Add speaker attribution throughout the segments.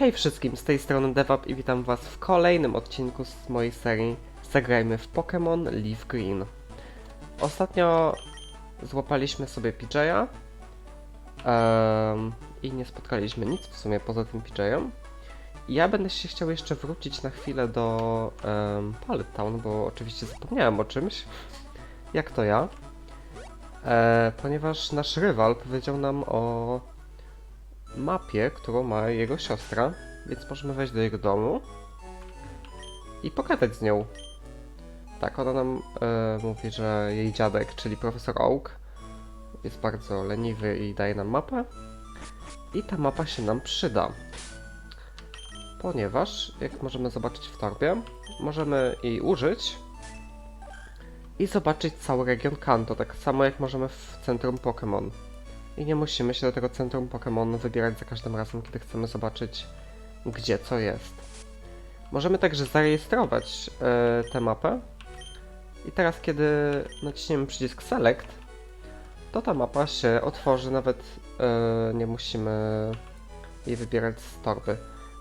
Speaker 1: Hej wszystkim, z tej strony Devap i witam was w kolejnym odcinku z mojej serii Zagrajmy w Pokémon Leaf Green. Ostatnio złapaliśmy sobie PJ'a em, i nie spotkaliśmy nic w sumie poza tym PJ'em. Ja będę się chciał jeszcze wrócić na chwilę do um, Pallet Town, bo oczywiście zapomniałem o czymś. Jak to ja? E, ponieważ nasz rywal powiedział nam o mapie, którą ma jego siostra, więc możemy wejść do jego domu i pogadać z nią. Tak, ona nam e, mówi, że jej dziadek, czyli profesor Oak, jest bardzo leniwy i daje nam mapę. I ta mapa się nam przyda. Ponieważ, jak możemy zobaczyć w torbie, możemy jej użyć i zobaczyć cały region Kanto, tak samo jak możemy w centrum Pokémon. I nie musimy się do tego centrum Pokémon wybierać za każdym razem, kiedy chcemy zobaczyć, gdzie co jest. Możemy także zarejestrować e, tę mapę. I teraz, kiedy naciśniemy przycisk Select, to ta mapa się otworzy, nawet e, nie musimy jej wybierać z torby.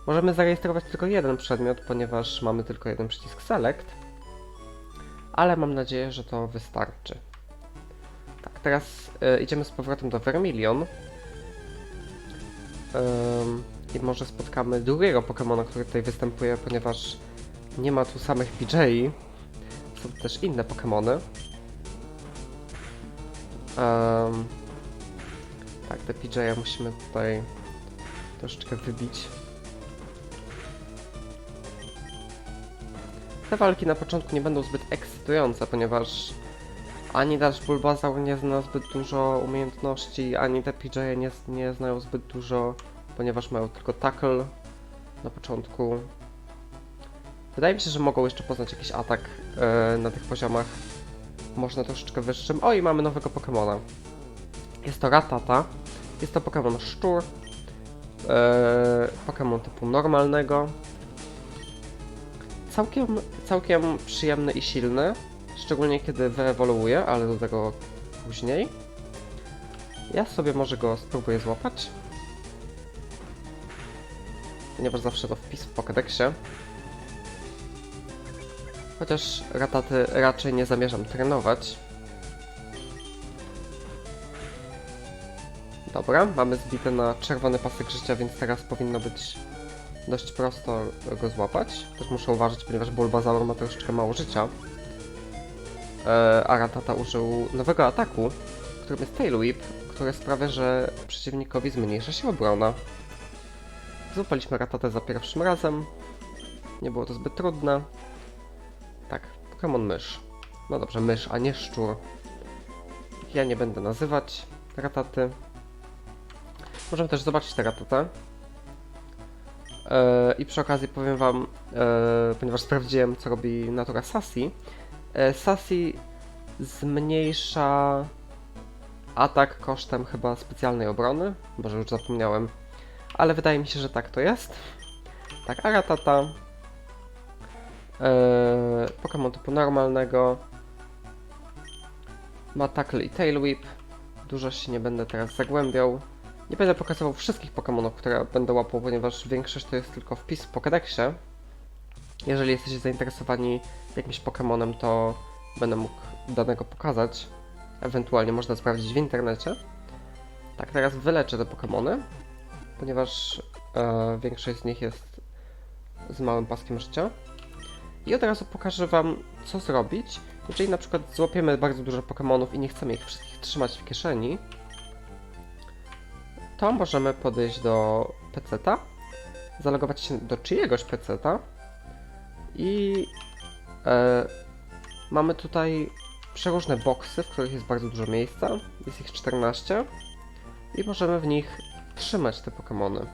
Speaker 1: Możemy zarejestrować tylko jeden przedmiot, ponieważ mamy tylko jeden przycisk Select, ale mam nadzieję, że to wystarczy. Teraz e, idziemy z powrotem do Vermilion. Ym, I może spotkamy drugiego Pokemona, który tutaj występuje, ponieważ nie ma tu samych PJ. Są też inne Pokemony. Ym, tak, te PJ musimy tutaj troszeczkę wybić. Te walki na początku nie będą zbyt ekscytujące, ponieważ ani Dash Bulbasaur nie zna zbyt dużo umiejętności, ani te PJ nie, nie znają zbyt dużo, ponieważ mają tylko tackle na początku. Wydaje mi się, że mogą jeszcze poznać jakiś atak e, na tych poziomach. Można troszeczkę wyższym. O, i mamy nowego Pokemona. Jest to Ratata. Jest to Pokemon szczur. E, Pokemon typu normalnego. Całkiem, całkiem przyjemny i silny. Szczególnie kiedy wyewoluuje, ale do tego później. Ja sobie może go spróbuję złapać. Ponieważ zawsze to wpis w Pokédexie. Chociaż rataty raczej nie zamierzam trenować. Dobra, mamy zbite na czerwony pasek życia, więc teraz powinno być dość prosto go złapać. Też muszę uważać, ponieważ Bulbasaur ma troszeczkę mało życia. E, a Ratata użył nowego ataku, którym jest Tail Whip, który sprawia, że przeciwnikowi zmniejsza się obrona. Złapaliśmy Ratatę za pierwszym razem. Nie było to zbyt trudne. Tak, Pokémon mysz. No dobrze, mysz, a nie szczur. Ja nie będę nazywać Rataty. Możemy też zobaczyć tę Ratatę. E, I przy okazji powiem wam, e, ponieważ sprawdziłem co robi natura Sassy, Sassy zmniejsza atak kosztem chyba specjalnej obrony. Może już zapomniałem. Ale wydaje mi się, że tak to jest. Tak, Aratata. Eee, Pokémon typu normalnego. Ma Tackle i Tail Whip. Dużo się nie będę teraz zagłębiał. Nie będę pokazywał wszystkich Pokémonów, które będę łapał, ponieważ większość to jest tylko wpis w Pokédexie. Jeżeli jesteście zainteresowani jakimś Pokémonem, to będę mógł danego pokazać. Ewentualnie można sprawdzić w internecie. Tak, teraz wyleczę te Pokémony, ponieważ e, większość z nich jest z małym paskiem życia. I od razu pokażę Wam, co zrobić, jeżeli na przykład złapiemy bardzo dużo Pokémonów i nie chcemy ich wszystkich trzymać w kieszeni, to możemy podejść do PC-ta, zalogować się do czyjegoś PC-ta, i e, mamy tutaj przeróżne boksy, w których jest bardzo dużo miejsca. Jest ich 14 i możemy w nich trzymać te Pokémony.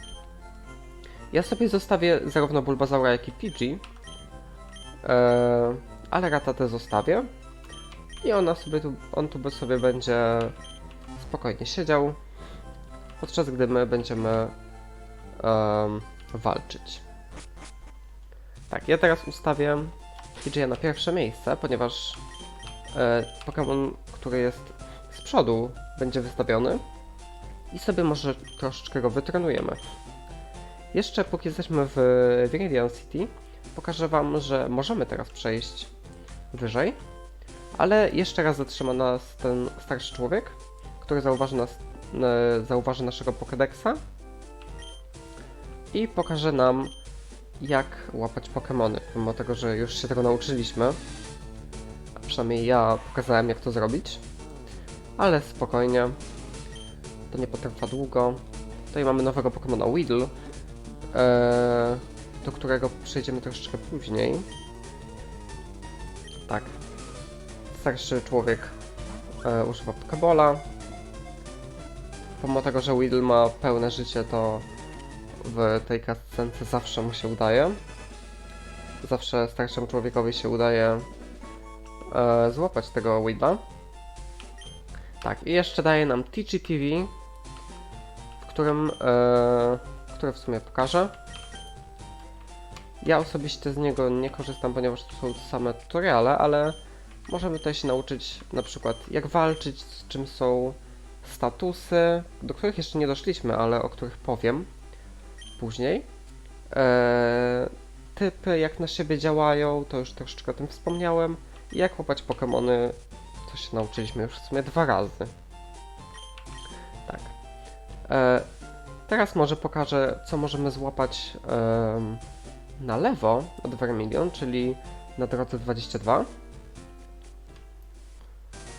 Speaker 1: Ja sobie zostawię zarówno Bulbasaura, jak i Pidgey, e, ale Ratatę zostawię i ona sobie tu, on tu sobie będzie spokojnie siedział, podczas gdy my będziemy em, walczyć. Tak, ja teraz ustawię PJ'a na pierwsze miejsce, ponieważ e, Pokémon, który jest z przodu, będzie wystawiony i sobie może troszeczkę go wytrenujemy. Jeszcze póki jesteśmy w Viridian City, pokażę wam, że możemy teraz przejść wyżej, ale jeszcze raz zatrzyma nas ten starszy człowiek, który zauważy, nas, e, zauważy naszego Pokédexa i pokaże nam, jak łapać Pokémony, pomimo tego, że już się tego nauczyliśmy. A przynajmniej ja pokazałem, jak to zrobić. Ale spokojnie, to nie potrwa długo. Tutaj mamy nowego Pokémona Weedle, e, do którego przejdziemy troszeczkę później. Tak. Starszy człowiek e, używa Pokébola. Pomimo tego, że Weedle ma pełne życie, to w tej cutscence zawsze mu się udaje. Zawsze starszemu człowiekowi się udaje e, złapać tego Weedla. Tak, i jeszcze daje nam TGTV, w którym, e, które w sumie pokażę. Ja osobiście z niego nie korzystam, ponieważ to są same tutoriale, ale możemy tutaj się nauczyć na przykład jak walczyć, z czym są statusy, do których jeszcze nie doszliśmy, ale o których powiem później. Eee, typy, jak na siebie działają, to już troszeczkę o tym wspomniałem. I jak łapać Pokémony, to się nauczyliśmy już w sumie dwa razy. Tak. Eee, teraz może pokażę, co możemy złapać em, na lewo od Vermilion, czyli na drodze 22.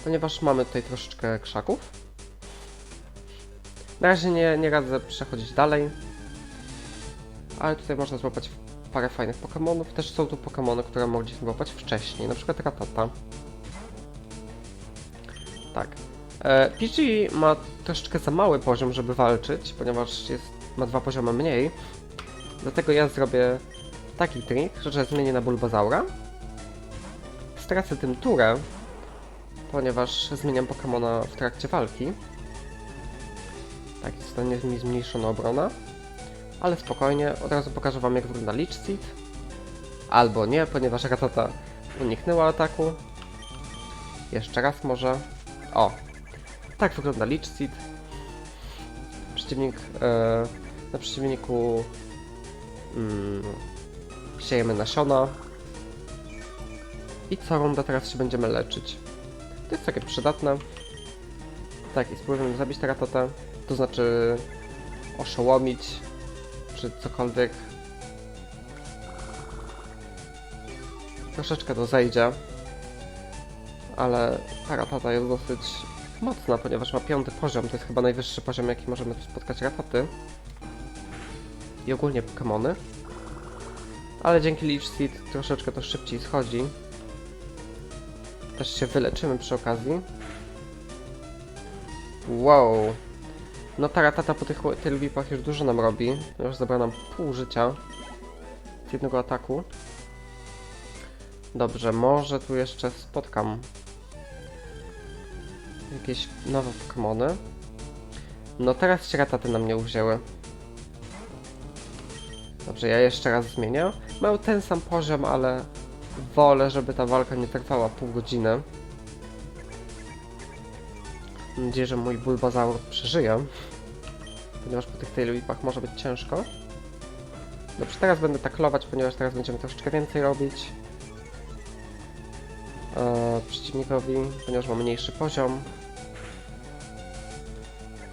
Speaker 1: Ponieważ mamy tutaj troszeczkę krzaków. Na razie nie, nie radzę przechodzić dalej. Ale tutaj można złapać parę fajnych Pokémonów. Też są tu Pokémony, które mogliśmy złapać wcześniej, na przykład Ratata. Tak. E, PG ma troszeczkę za mały poziom, żeby walczyć, ponieważ jest, ma dwa poziomy mniej. Dlatego ja zrobię taki trik, że zmienię na Bulbazaura. Stracę tym turę, ponieważ zmieniam Pokemona w trakcie walki. Tak, zostanie mi zmniejszona obrona. Ale spokojnie, od razu pokażę wam jak wygląda Leech Seed. Albo nie, ponieważ Ratata uniknęła ataku. Jeszcze raz może. O! Tak wygląda Leech Seed. Przeciwnik... E, na przeciwniku... Mm, siejemy nasiona. I co rundę teraz się będziemy leczyć. To jest takie przydatne. Tak, i spróbujemy zabić tę ratatę. To znaczy oszołomić, czy cokolwiek. Troszeczkę to zejdzie. Ale ta ratata jest dosyć mocna, ponieważ ma piąty poziom. To jest chyba najwyższy poziom, jaki możemy spotkać rataty. I ogólnie Pokémony. Ale dzięki Leech Seed troszeczkę to szybciej schodzi. Też się wyleczymy przy okazji. Wow. No ta ratata po tych tylwipach już dużo nam robi. Już zabrała nam pół życia. Z jednego ataku. Dobrze, może tu jeszcze spotkam jakieś nowe Pokémony. No teraz się rataty nam nie uwzięły. Dobrze, ja jeszcze raz zmienię. Mają ten sam poziom, ale wolę, żeby ta walka nie trwała pół godziny. Mam nadzieję, że mój Bulbazaur przeżyje. Ponieważ po tych tailwhipach może być ciężko. Dobrze, teraz będę taklować, ponieważ teraz będziemy troszeczkę więcej robić. Eee, przeciwnikowi, ponieważ ma mniejszy poziom.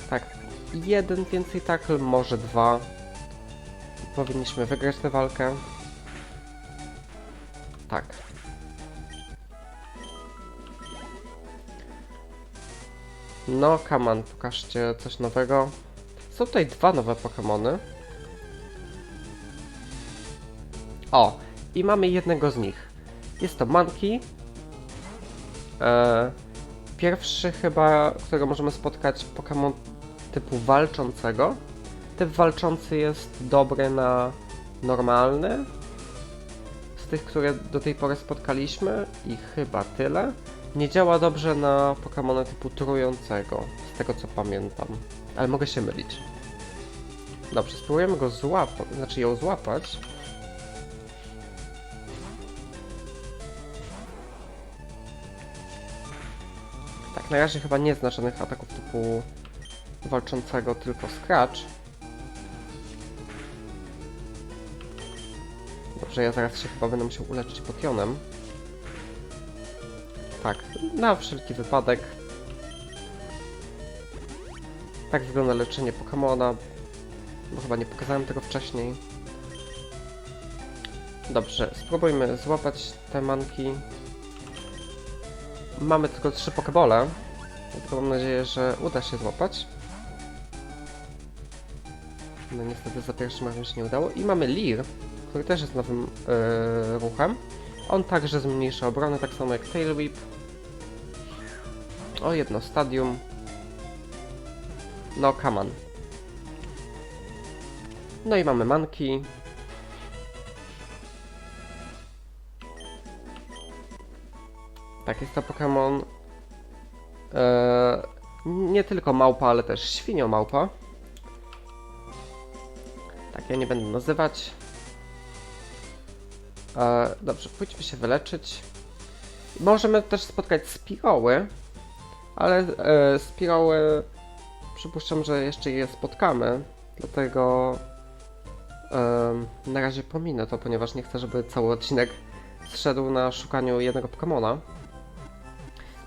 Speaker 1: Tak, jeden więcej tackle, może dwa. Powinniśmy wygrać tę walkę. Tak. No, Kaman, pokażcie coś nowego. Są tutaj dwa nowe Pokémony. O, i mamy jednego z nich. Jest to Monkey. E, pierwszy chyba, którego możemy spotkać, Pokémon typu walczącego. Typ walczący jest dobry na normalny. Z tych, które do tej pory spotkaliśmy i chyba tyle. Nie działa dobrze na Pokémona typu trującego, z tego co pamiętam. Ale mogę się mylić. Dobrze, spróbujemy go złapać, znaczy ją złapać. Tak, na razie chyba nie zna żadnych ataków typu walczącego, tylko Scratch. Dobrze, ja zaraz się chyba będę musiał uleczyć potionem. Tak, na wszelki wypadek. Tak wygląda leczenie Pokemona. Bo chyba nie pokazałem tego wcześniej. Dobrze, spróbujmy złapać te manki. Mamy tylko trzy pokebole, dlatego mam nadzieję, że uda się złapać. No niestety za pierwszym razem się nie udało. I mamy Leer, który też jest nowym e, ruchem. On także zmniejsza obronę, tak samo jak Tail Whip. O, jedno stadium. No, Kaman. No i mamy manki. Tak, jest to Pokémon e, nie tylko małpa, ale też świnio małpa. Tak, ja nie będę nazywać. E, dobrze, pójdźmy się wyleczyć. Możemy też spotkać spiroły, ale e, spiroły przypuszczam, że jeszcze je spotkamy, dlatego em, na razie pominę to, ponieważ nie chcę, żeby cały odcinek zszedł na szukaniu jednego Pokemona.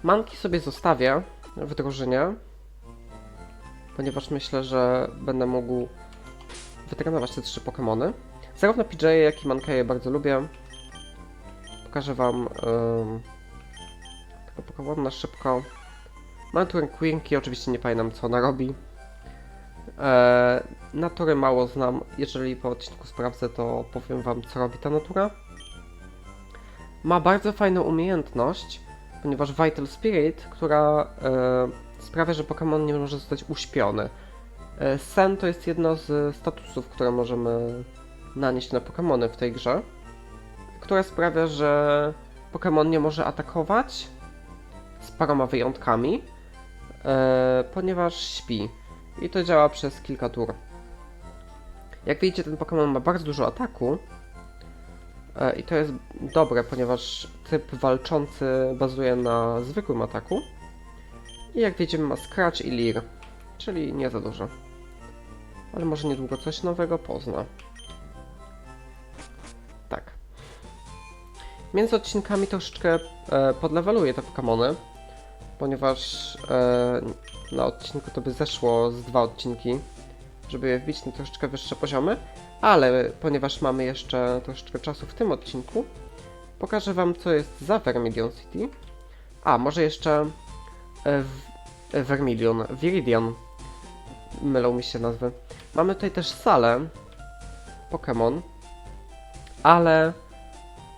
Speaker 1: Manki sobie zostawię w drużynie, ponieważ myślę, że będę mógł wytrenować te trzy Pokemony. Zarówno PJ, jak i Mankeje bardzo lubię. Pokażę wam um, Pokemona na szybko. Mam tu Quinki, oczywiście nie pamiętam co ona robi. Eee, natury mało znam, jeżeli po odcinku sprawdzę, to powiem wam co robi ta natura. Ma bardzo fajną umiejętność, ponieważ Vital Spirit, która e, sprawia, że Pokémon nie może zostać uśpiony. E, sen to jest jedno z statusów, które możemy nanieść na Pokémony w tej grze, która sprawia, że Pokémon nie może atakować z paroma wyjątkami, e, ponieważ śpi. I to działa przez kilka tur. Jak widzicie, ten Pokémon ma bardzo dużo ataku. E, I to jest dobre, ponieważ typ walczący bazuje na zwykłym ataku. I jak widzimy ma Scratch i Leer, czyli nie za dużo. Ale może niedługo coś nowego pozna. Między odcinkami troszeczkę e, te Pokémony, ponieważ e, na odcinku to by zeszło z dwa odcinki, żeby je wbić na troszeczkę wyższe poziomy, ale ponieważ mamy jeszcze troszeczkę czasu w tym odcinku, pokażę Wam, co jest za Vermilion City. A, może jeszcze e, w, e, Vermilion, Viridian. Mylą mi się nazwy. Mamy tutaj też salę Pokémon, ale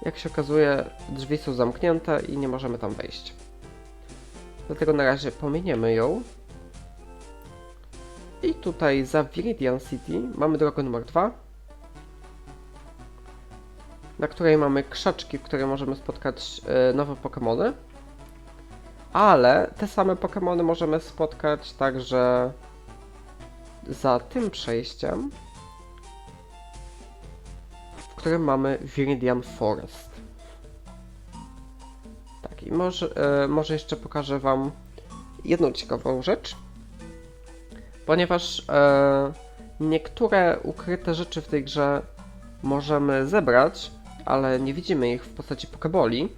Speaker 1: jak się okazuje, drzwi są zamknięte i nie możemy tam wejść. Dlatego na razie pominiemy ją. I tutaj za Viridian City mamy drogę numer 2, na której mamy krzaczki, w której możemy spotkać e, nowe Pokémony. Ale te same Pokémony możemy spotkać także za tym przejściem, którym mamy Viridian Forest. Tak, i może, e, może jeszcze pokażę Wam jedną ciekawą rzecz ponieważ e, niektóre ukryte rzeczy w tej grze możemy zebrać, ale nie widzimy ich w postaci pokeboli.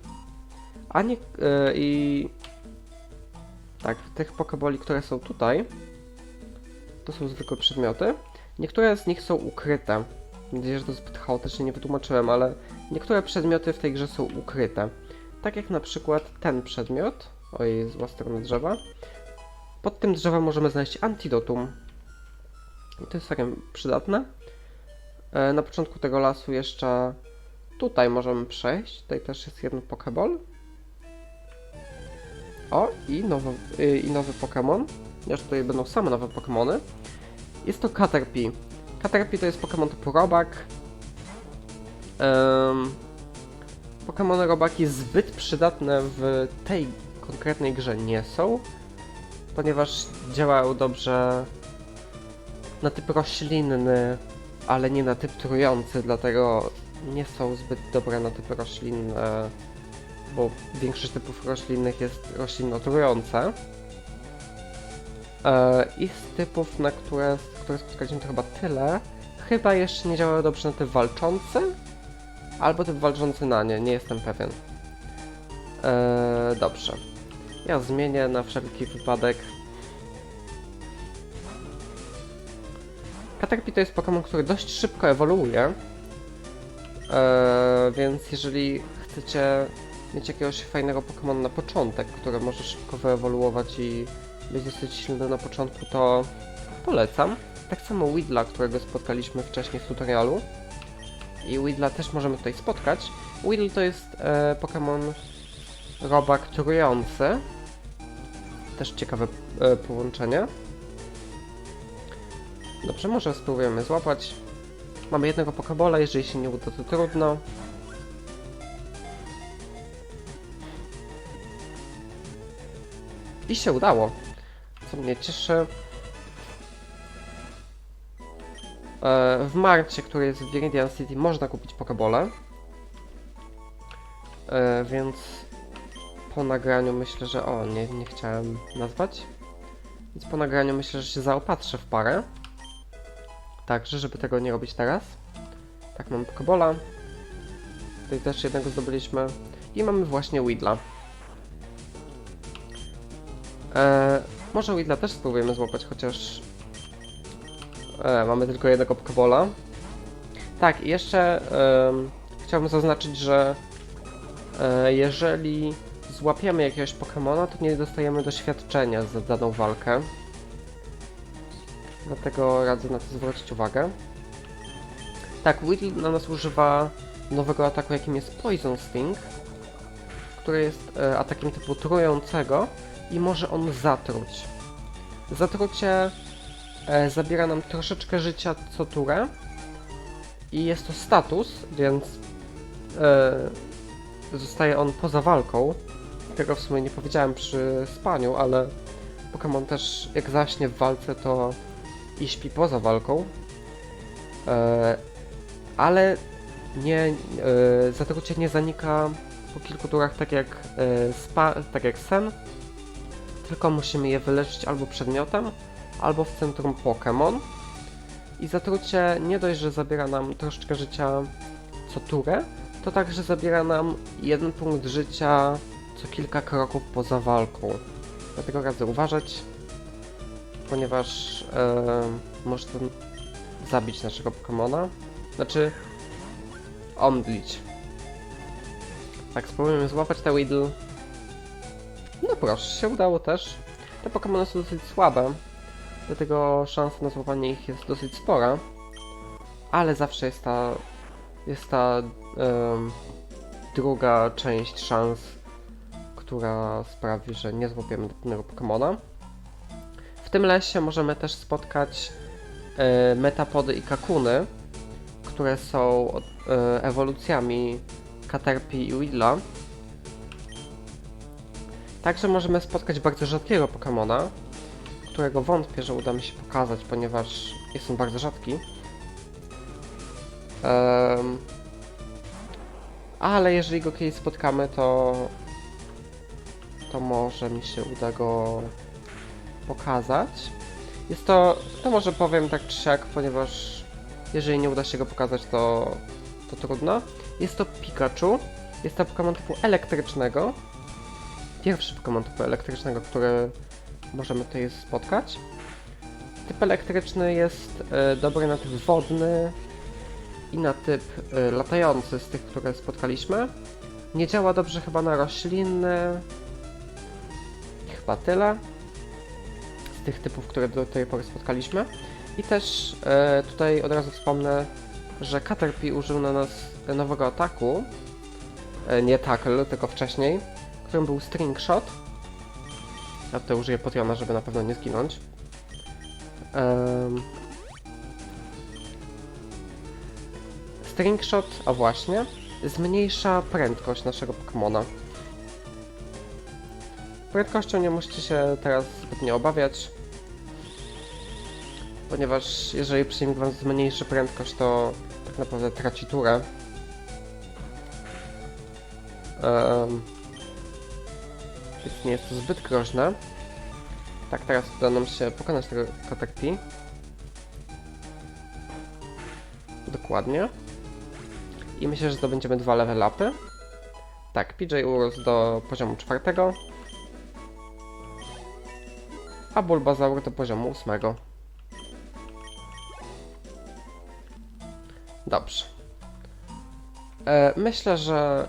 Speaker 1: A nie, e, i tak, tych pokeboli, które są tutaj, to są zwykłe przedmioty. Niektóre z nich są ukryte. Mam nadzieję, że to zbyt chaotycznie nie wytłumaczyłem, ale niektóre przedmioty w tej grze są ukryte. Tak jak na przykład ten przedmiot. Oj, zła strona drzewa. Pod tym drzewem możemy znaleźć antidotum. I to jest całkiem przydatne. E, na początku tego lasu jeszcze tutaj możemy przejść. Tutaj też jest jeden Pokeball. O, i nowy, i nowy Pokémon. Już tutaj będą same nowe Pokémony. Jest to Caterpie. Caterpie to jest Pokémon typu robak. Um, Pokémony robaki zbyt przydatne w tej konkretnej grze nie są ponieważ działają dobrze na typ roślinny, ale nie na typ trujący, dlatego nie są zbyt dobre na typy roślinne, bo większość typów roślinnych jest roślinno-trujące. E, I z typów, na które, które spotkaliśmy to chyba tyle. Chyba jeszcze nie działają dobrze na typ walczący. albo typ walczący na nie, nie jestem pewien. Eee, dobrze. Ja zmienię na wszelki wypadek. Caterpie to jest Pokémon, który dość szybko ewoluuje. Eee, więc jeżeli chcecie mieć jakiegoś fajnego Pokémon na początek, który może szybko wyewoluować i być dosyć silny na początku, to polecam. Tak samo Widla, którego spotkaliśmy wcześniej w tutorialu. I Widla też możemy tutaj spotkać. Widl to jest e, Pokémon robak trujący. Też ciekawe e, połączenie. Dobrze, może spróbujemy złapać. Mamy jednego Pokébola, jeżeli się nie uda, to trudno. I się udało, co mnie cieszy. W marcie, który jest w Viridian City, można kupić Pokebole. E, Więc po nagraniu myślę, że... O, nie, nie chciałem nazwać. Więc po nagraniu myślę, że się zaopatrzę w parę. Także, żeby tego nie robić teraz. Tak, mamy Pokebola. Tutaj też jednego zdobyliśmy. I mamy właśnie Widla. E, może Widla też spróbujemy złapać, chociaż... E, mamy tylko jednego Pokebola. Tak, i jeszcze chciałbym zaznaczyć, że e, jeżeli złapiemy jakiegoś Pokemona, to nie dostajemy doświadczenia za daną walkę. Dlatego radzę na to zwrócić uwagę. Tak, Weedle na nas używa nowego ataku, jakim jest Poison Sting, który jest e, atakiem typu trującego i może on zatruć. Zatrucie zabiera nam troszeczkę życia co turę i jest to status, więc e, zostaje on poza walką. Tego w sumie nie powiedziałem przy spaniu, ale Pokémon też jak zaśnie w walce, to i śpi poza walką. E, ale nie, e, zatrucie nie zanika po kilku turach tak jak, e, spa, tak jak sen, tylko musimy je wyleczyć albo przedmiotem, albo w centrum Pokémon. I zatrucie nie dość, że zabiera nam troszeczkę życia co turę, to także zabiera nam jeden punkt życia co kilka kroków poza walką. Dlatego radzę uważać, ponieważ e, może to zabić naszego Pokemona. Znaczy, omdlić. Tak, spróbujemy złapać te Weedle. No proszę, się udało też. Te Pokémony są dosyć słabe, dlatego szansa na złapanie ich jest dosyć spora. Ale zawsze jest ta, jest ta druga część szans, która sprawi, że nie złapiemy danego Pokémona. W tym lesie możemy też spotkać e, metapody i kakuny, które są e, ewolucjami Caterpie i Widla. Także możemy spotkać bardzo rzadkiego Pokemona, którego wątpię, że uda mi się pokazać, ponieważ jest on bardzo rzadki. Em, ale jeżeli go kiedyś spotkamy, to to może mi się uda go pokazać. Jest to, to może powiem tak czy siak, ponieważ jeżeli nie uda się go pokazać, to, to trudno. Jest to Pikachu. Jest to Pokémon typu elektrycznego. Pierwszy Pokémon typu elektrycznego, który możemy tutaj spotkać. Typ elektryczny jest e, dobry na typ wodny i na typ e, latający z tych, które spotkaliśmy. Nie działa dobrze chyba na rośliny. Chyba tyle z tych typów, które do tej pory spotkaliśmy. I też e, tutaj od razu wspomnę, że Caterpie użył na nas nowego ataku, nie tackle, tylko wcześniej, którym był String Shot. Ja tutaj użyję potiona, żeby na pewno nie zginąć. String Shot, a właśnie, zmniejsza prędkość naszego Pokemona. Prędkością nie musicie się teraz zbytnio obawiać, ponieważ jeżeli przeciwnik wam zmniejszy prędkość, to tak naprawdę traci turę. Um, więc nie jest to zbyt groźne. Tak, teraz uda nam się pokonać tego Caterpie. Dokładnie. I myślę, że zdobędziemy dwa level upy. Tak, PJ urósł do poziomu czwartego. A Bulbasaur do poziomu ósmego. Dobrze. E, myślę, że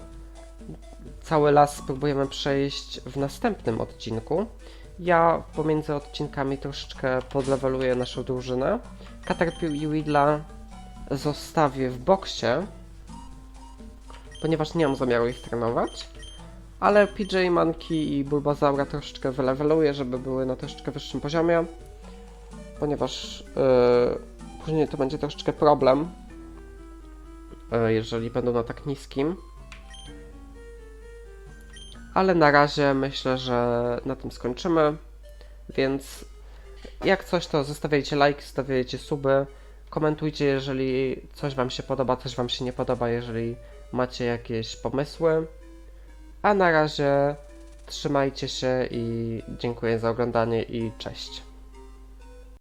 Speaker 1: cały las spróbujemy przejść w następnym odcinku. Ja pomiędzy odcinkami troszeczkę podleweluję naszą drużynę. Caterpie i Weedla zostawię w boksie, ponieważ nie mam zamiaru ich trenować. Ale PJ, Monkey i Bulbasaura troszeczkę wyleweluję, żeby były na troszeczkę wyższym poziomie. Ponieważ yy, później to będzie troszeczkę problem, yy, jeżeli będą na tak niskim. Ale na razie myślę, że na tym skończymy. Więc jak coś, to zostawiajcie like, zostawiajcie suby, komentujcie, jeżeli coś Wam się podoba, coś Wam się nie podoba, jeżeli macie jakieś pomysły. A na razie trzymajcie się i dziękuję za oglądanie i cześć.